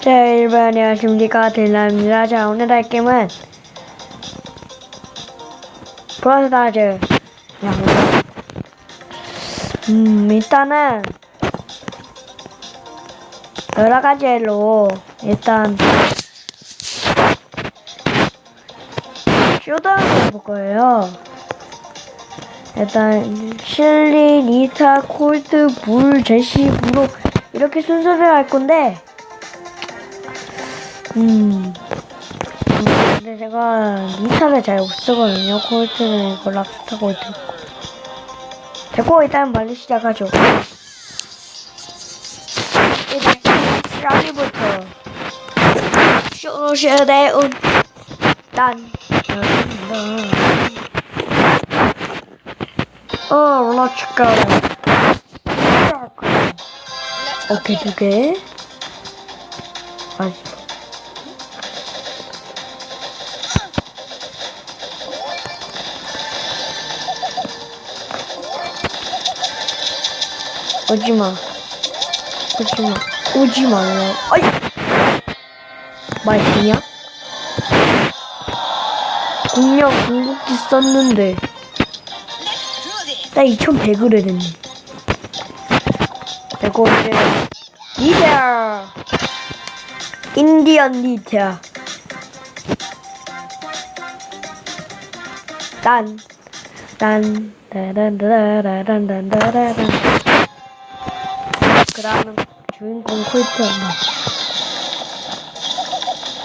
자, 여러분 안녕하십니까 딜라입니다. 자, 오늘 할 게임은 브라스타즈 음, 일단은 여러 가지로 일단 쇼다운을 해볼 거예요. 일단 실리, 니타, 콜트, 불, 제시, 브로 이렇게 순서대로 할 건데 음. 음, 근데 제가 니타를 잘 못 쓰거든요. 콜트는 이거 락스타 콜트 있고. 됐고, 일단 빨리 시작하죠. 일단, 샤리부터. 쇼쉐대운. 난. 어, 롤러치카. 오케이, 두 개. 마지 오지마. 오지마. 오지 말라. 아이! 말이냐? 공룡 궁극기 썼는데. 나 2100을 했네. 되고, 이제, 니자! 인디언 니자. 딴, 딴, 따란따라란딴따라란. 그 다음 주인공 콜트 엄마.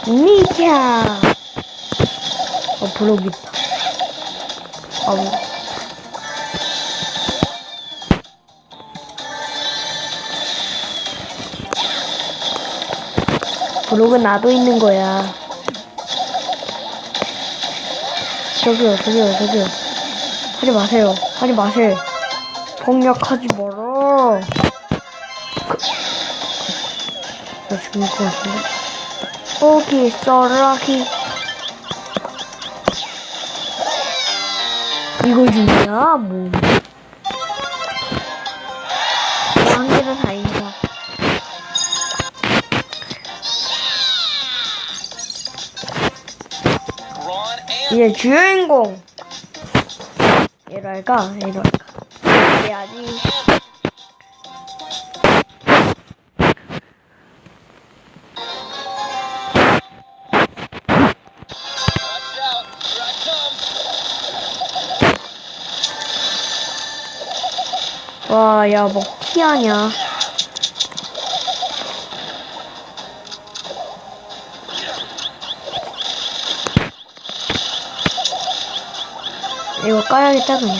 니자. 어 블록 있다. 어. 블록은 나도 있는 거야. 저기요, 저기요, 저기요. 하지 마세요. 하지 마세요. 폭력하지 마라. 나 죽을 것 같은데? 오기, 쏘라기. 이거 중이야? 뭐. 한 개는 다행이다. 이제 주인공. 이럴까? 이럴까? 해야지. 와, 야, 뭐, 키하냐. 이거 까야겠다, 그냥.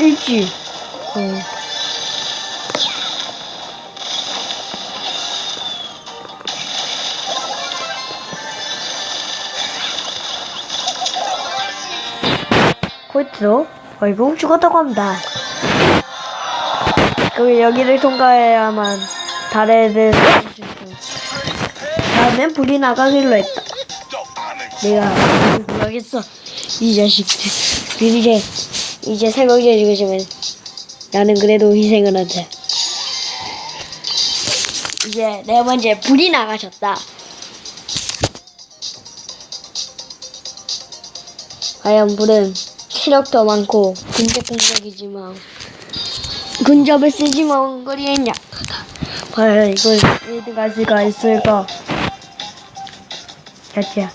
일지. 응. 콜트로 얼굴 죽었다고 합니다. 그 여기를 통과해야만 달에 대해서 있어. 다음엔 불이 나가기로 했다. 내가 불하겠어. 이 자식들. 이제 이제 새벽에 죽으시면 나는 그래도 희생을 한다. 이제 네 번째 불이 나가셨다. 과연 불은 체력도 많고 근접 공격이지만 근접을 쓰지만 거리엔 약하다. 과연 이걸 1등 할 수가 있을까? 자지야.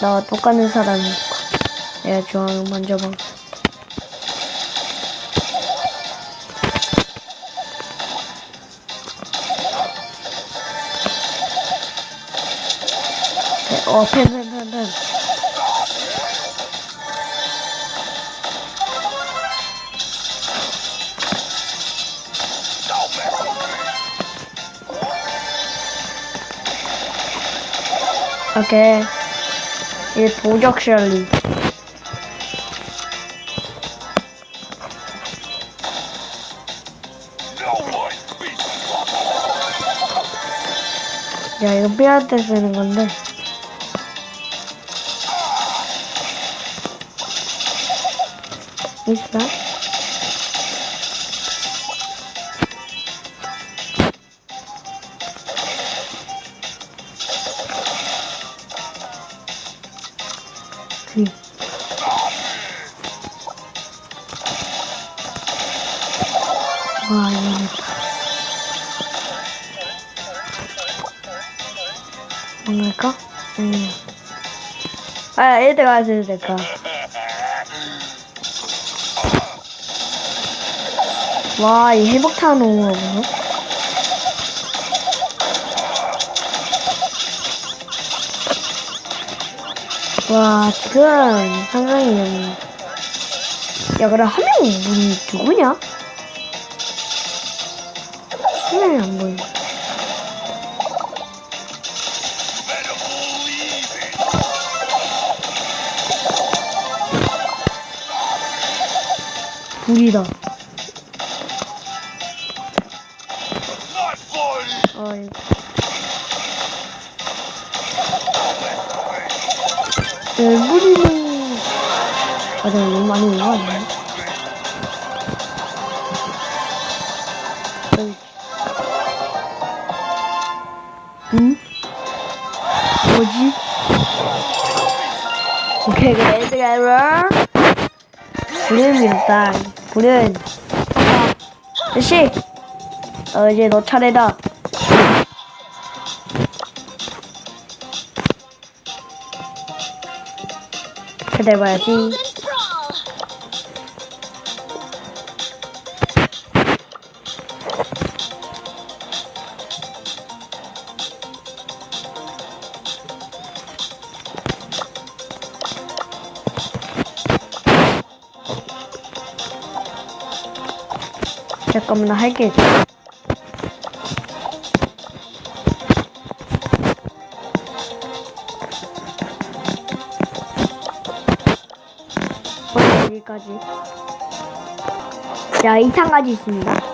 나와 똑같은 사람이니까 내가 좋아하는 먼저 봐. 어, 펜, 펜, 펜, 펜. 오케이. 이 도적 셜리. 야, 이거 삐할 때 쓰는 건데. 있어? 그. 와, 이거는. 뭔가? 응. 아, 얘들 가서 얘들 가. 와, 이 회복타는 오는 거네. 와, 지금 상당히. 야, 그래, 한 명이 누구냐? 한 명이 안 보인다. 불이다. 어이. 열불이는 맞아 너무 많이 올라왔네. 어이. 응? 뭐지? 오케이 그래 얘들아 불은 일단 불은 아저씨 어 이제 너 차례다 기다려봐야지. 잠깐만 나 할게. 어, 여기까지. 야 2탄까지 있습니다